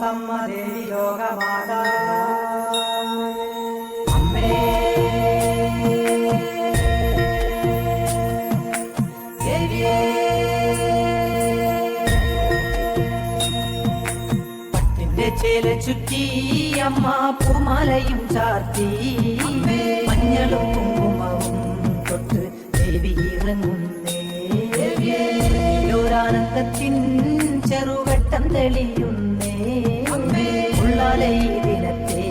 സമ്മദേവി ലോകമാതാ ചേല ചുറ്റി അമ്മ പൂമാലയും ചാർത്തി മഞ്ഞളും കുങ്കുമവും തൊട്ട് ദേവി ഇറങ്ങുന്നേ ചെറുവട്ടം തെളിയും ഈ ദിനത്തെ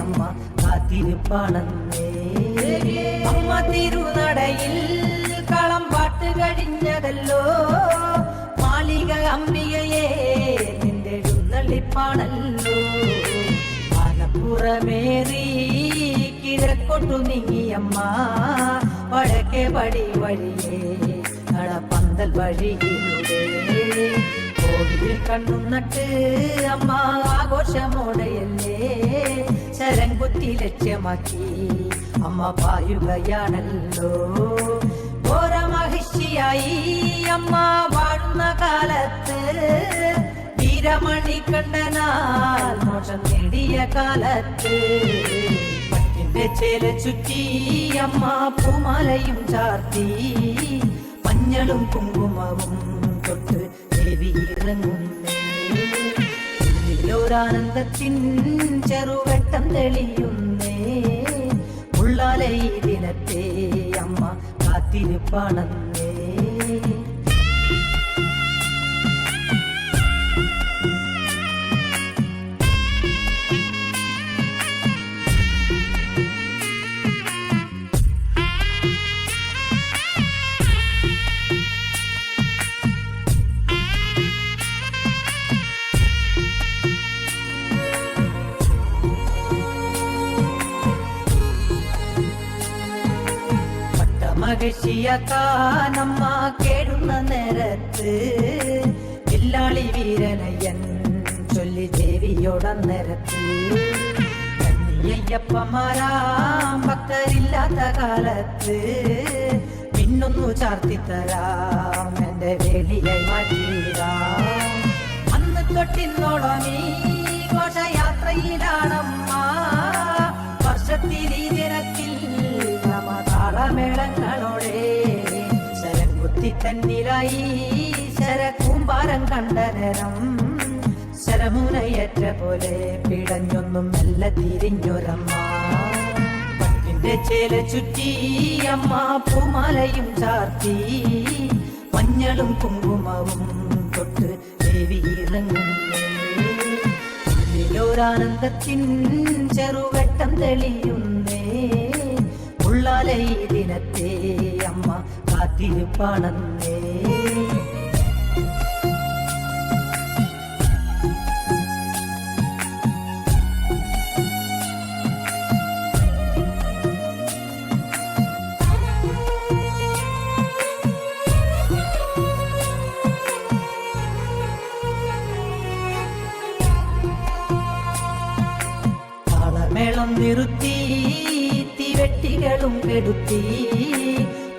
അമ്മ കാത്തിരിപ്പാണെന്നേ അമ്മ തിരുനടയിൽ കളം പാട്ട് കഴിഞ്ഞതല്ലോ. മാളിക അംബികയെ നിന്റെ എഴുന്നള്ളിപ്പാണല്ലോ മലപ്പുറമേറി കിഴക്കൊട്ടു നീങ്ങിയമ്മ വടക്കേ പടി വഴിയേ നടപ്പന്തൽ വഴിയിലൂടെ. കോവിലിൽ കണ്ണും നട്ട് അമ്മ ആഘോഷമോടെയല്ലേ? ശരം കുത്തി ലക്ഷ്യമാക്കി അമ്മ പായുകയാണല്ലോ. ഘോര മഹിഷിയായി അമ്മ വാഴുന്ന കാലത്ത് വീരമണി കണ്ടനാൽ മോഷം നേടിയ കാലത്ത് ചേല ചുറ്റി അമ്മ പൂമാലയും ചാർത്തി മഞ്ഞളും കുങ്കുമവും തൊട്ട് ഉള്ളിലോരാനന്ദത്തിൻ ചെറുവട്ടം തെളിയുന്നേ. ഉള്ളാലെ ദിനത്തെ അമ്മ കാത്തിരിപ്പാണെന്നേ മകശിയക്കാനമ്മ കേടുന്ന നേരത്ത് ഇല്ലാളി വീരനയ്യൻ ചൊല്ലി ദേവിയോടന്നേരത്ത് അയ്യപ്പമാരാം ഭക്തരില്ലാത്ത കാലത്ത് പിന്നൊന്നു ചാർത്തിത്തരാം എന്റെ വേലിയെ മാറ്റിയിടാം. അന്ന് തൊട്ടിന്നോളം ഈ ഘോഷയാത്രയിലാണമ്മ. വർഷത്തിൽ ഈ ദിനത്തിൽ താളമേളങ്ങളോടെ ശരം കുത്തി തന്നിലായി ശരക്കൂമ്പാരം കണ്ടനരം. ശരമുനയറ്റ പോലെ പിടഞ്ഞൊന്നും നല്ല തിരിഞ്ഞൊരമ്മ. പട്ടിന്റെ ചേല ചുറ്റി അമ്മ പൂമാലയും ചാർത്തി. മഞ്ഞളും കുങ്കുമവും തൊട്ട് ദേവി ഇറങ്ങുന്നേ. ഉള്ളിലോരാനന്ദത്തിൻ ചെറുവട്ടം തെളിയുന്നേ. ഉള്ളാലെ ഈ ദിനത്തെ അമ്മ കാത്തിരിപ്പാണെന്നേ താളമേളം നിർത്തി എടുത്തി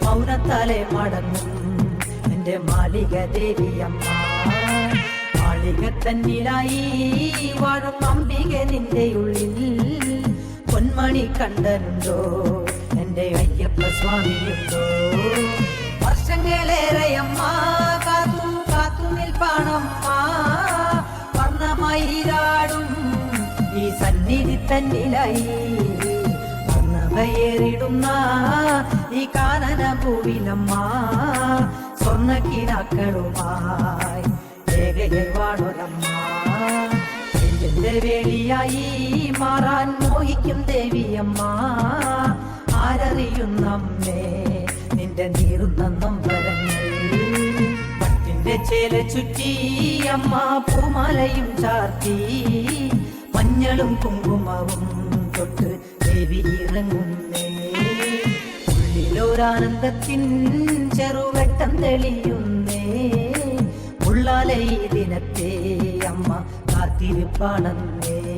മൗനത്താലെ മടങ്ങും. എന്റെ മാളിക ദേവിയമ്മ മാളിക തന്നിലായി വാഴും അംബിക നിന്റെ ഉള്ളിൽ. പൊന്മണി കണ്ടനുണ്ടോ? എന്റെ അയ്യപ്പ സ്വാമിയുണ്ടോ? വർഷങ്ങളേറെയമ്മ കാത്തു കാത്തു നിൽപ്പാണമ്മ. വർണമയിലാടും ഈ സന്നിധി തന്നിലായി. വർണമയേറിടുന്ന ഈ കാനന ഭൂവിലമ്മ സ്വർണക്കിനാക്കളുമായി ഏകയെ വാണൊരമ്മ എന്റെ വേളിയായി മാറാൻ മോഹിക്കും ദേവിയമ്മ ആരറിയുന്നമ്മേ നിന്റെ നീറുന്ന നൊമ്പരങ്ങൾ. പട്ടിന്റെ ചേല ചുറ്റി അമ്മ പൂമാലയും ചാർത്തി മഞ്ഞളും കുങ്കുമവും തൊട്ട് ദേവി ഇറങ്ങുന്നേ. ഉള്ളിലോരാനന്ദത്തിൻ ചെറുവട്ടം തെളിയുന്നേ. ഉള്ളാലെ ദിനത്തെ അമ്മ കാത്തിരിപ്പാണെന്നേ.